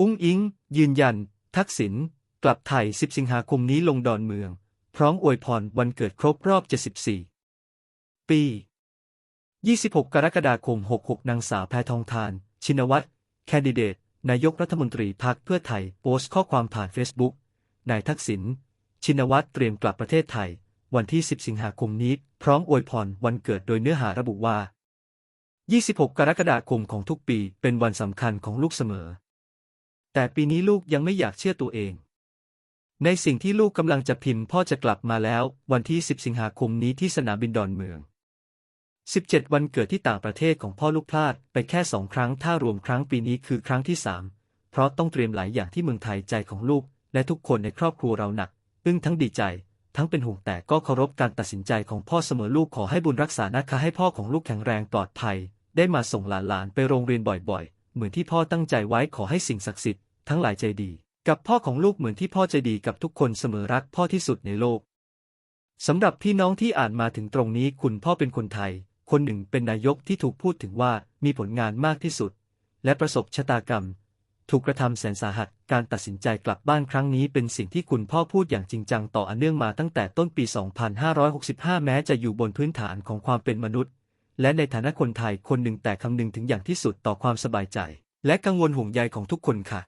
อุ้งอิง ยืนยัน ทักษิณกลับไทย 10 สิงหาคมนี้ลงดอนเมือง พร้อมอวยพรวันเกิดครบรอบ 74 ปี 26 กรกฎาคม 66 นางสาวแพทองทาน ชินวัตรแคนดิเดต นายกรัฐมนตรีพรรคเพื่อไทย โพสต์ข้อความผ่านเฟซบุ๊ก นายทักษิณ ชินวัตรเตรียมกลับประเทศไทย วันที่ 10 สิงหาคมนี้ พร้อมอวยพรวันเกิดโดยเนื้อหาระบุว่า 26 กรกฎาคมของทุกปีเป็นวันสำคัญของลูกเสมอ แต่ปีนี้ลูกยังไม่อยากเชื่อตัวเอง ในสิ่งที่ลูกกำลังจะพิมพ์พ่อจะกลับมาแล้ว วันที่ 10 สิงหาคมนี้ที่สนามบินดอนเมือง 17 วันเกิดที่ต่างประเทศของพ่อลูกพลาดไปแค่สองครั้งถ้ารวมครั้งปีนี้คือครั้งที่สามเพราะต้องเตรียมหลายอย่างที่เมืองไทยใจของลูก และทุกคนในครอบครัวเราหนักอึ้งทั้งดีใจ ทั้งเป็นห่วงแต่ก็เคารพการตัดสินใจของพ่อเสมอลูกขอให้บุญรักษานะคะให้พ่อของลูกแข็งแรงปลอดภัย ได้มาส่งหลานๆไปโรงเรียนบ่อยๆ เหมือนที่พ่อตั้งใจไว้ขอให้สิ่งศักดิ์สิทธิ์ ทั้งหลายใจดี กับพ่อของลูกเหมือนที่พ่อใจดีกับทุกคนเสมอรักพ่อที่สุดในโลกสำหรับพี่น้องที่อ่านมาถึงตรงนี้คุณพ่อเป็นคนไทย คนหนึ่งเป็นนายกที่ถูกพูดถึงว่ามีผลงานมากที่สุด และประสบชะตากรรม ถูกกระทำแสนสาหัส การตัดสินใจกลับบ้านครั้งนี้เป็นสิ่งที่คุณพ่อพูดอย่างจริงจังต่ออันเนื่องมาตั้งแต่ต้นปี 2565 แม้จะอยู่บนพื้นฐานของความเป็นมนุษย์ และในฐานะคนไทยคนหนึ่งแต่คำนึงถึงอย่างที่สุดต่อความสบายใจ และกังวลห่วงใยของทุกคนค่ะ